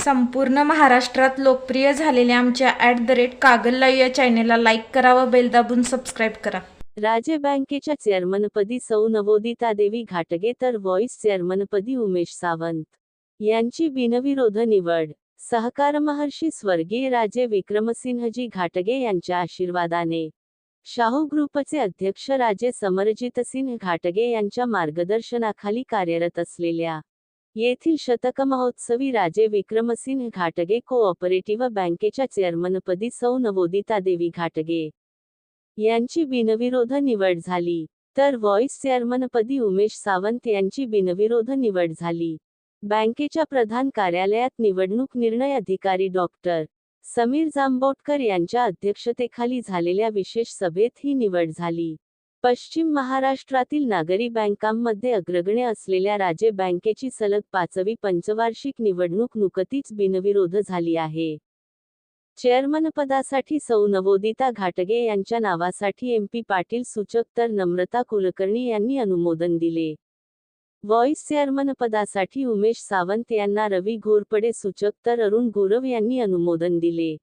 संपूर्ण महाराष्ट्रात लोकप्रिय झालेल्या आमच्या at the rate Kagal live या चॅनेलला लाईक करा व बेल दाबून सबस्क्राईब करा. राज्य बँकेच्या चेअरमनपदी सौ नवोदिता देवी घाटगे तर व्हॉइस चेअरमनपदी उमेश सावंत. यांची बिनविरोध निवड. सहकार महर्षी स्वर्गीय राजे विक्रमसिंहजी घाटगे यांच्या आशीर्वादाने. शाहू ग्रुपचे अध्यक्ष राजे समरजितसिंह घाटगे यांच्या मार्गदर्शनाखाली कार्यरत असलेल्या येथील शतक महोत्सवी राजे विक्रमसिंह घाटगे कोऑपरेटिव्ह बँकेच्या चेअरमनपदी सौ नवोदिता देवी घाटगे यांची बिनविरोध निवड झाली. तर व्हॉइस चेअरमनपदी उमेश सावंत यांची बिनविरोध निवड झाली. बँकेच्या प्रधान कार्यालयात निवडणूक निर्णय अधिकारी डॉक्टर समीर जांबोटकर यांच्या अध्यक्षतेखाली झालेल्या विशेष सभेत ही निवड झाली. पश्चिम महाराष्ट्रातील नागरी बँकांमध्ये अग्रगण्य असलेल्या राजे बँकेची सलग पाचवी पंचवार्षिक निवडणूक नुकतीच बिनविरोध झाली आहे. चेअरमनपदासाठी सौ नवोदिता घाटगे यांच्या नावासाठी एमपी पाटील सूचक तर नम्रता कुलकर्णी यांनी अनुमोदन दिले. व्हॉइस चेअरमनपदासाठी उमेश सावंत यांना रवी घोरपडे सूचक तर अरुण गुरव यांनी अनुमोदन दिले.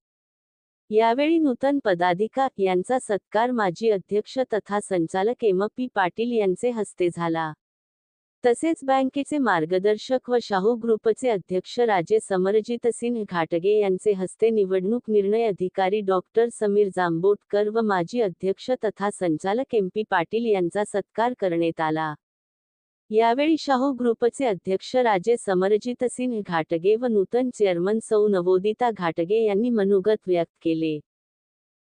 यावेळी नूतन पदाधिका यांचा सत्कार माजी अध्यक्ष तथा संचालक एम पी पाटील यांचे हस्ते झाला. तसेच बँकेचे मार्गदर्शक व शाहू ग्रुपचे अध्यक्ष राजे समरजित सिंह घाटगे यांचे हस्ते निवडणूक निर्णय अधिकारी डॉक्टर समीर जांबोटकर व माजी अध्यक्ष तथा संचालक एम पी पाटील यांचा सत्कार करण्यात आला. यावेळी शाहू ग्रुपचे अध्यक्ष राजे समरजित सिंह घाटगे व नूतन चेअरमन सौ नवोदिता घाटगे यांनी मनोगत व्यक्त केले.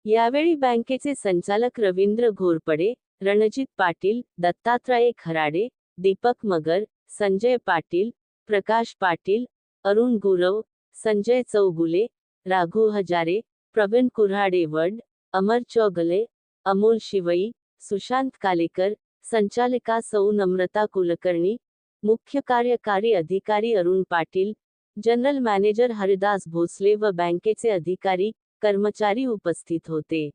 यावेळी बँकेचे संचालक रवींद्र घोरपडे रणजित पाटील दत्तात्रय खराडे दीपक मगर संजय पाटील प्रकाश पाटील अरुण गुरव संजय चौगुले राघू हजारे प्रवीण कुऱ्हाडे वड अमर चौगले अमोल शिवई सुशांत कालेकर संचालिका सौ नम्रता कुलकर्णी मुख्य कार्यकारी अधिकारी अरुण पाटील जनरल मॅनेजर हरिदास भोसले व बँकेचे अधिकारी कर्मचारी उपस्थित होते.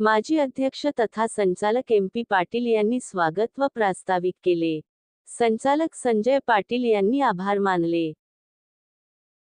माजी अध्यक्ष तथा संचालक एम पी पाटील यांनी स्वागत व प्रास्ताविक केले. संचालक संजय पाटील यांनी आभार मानले.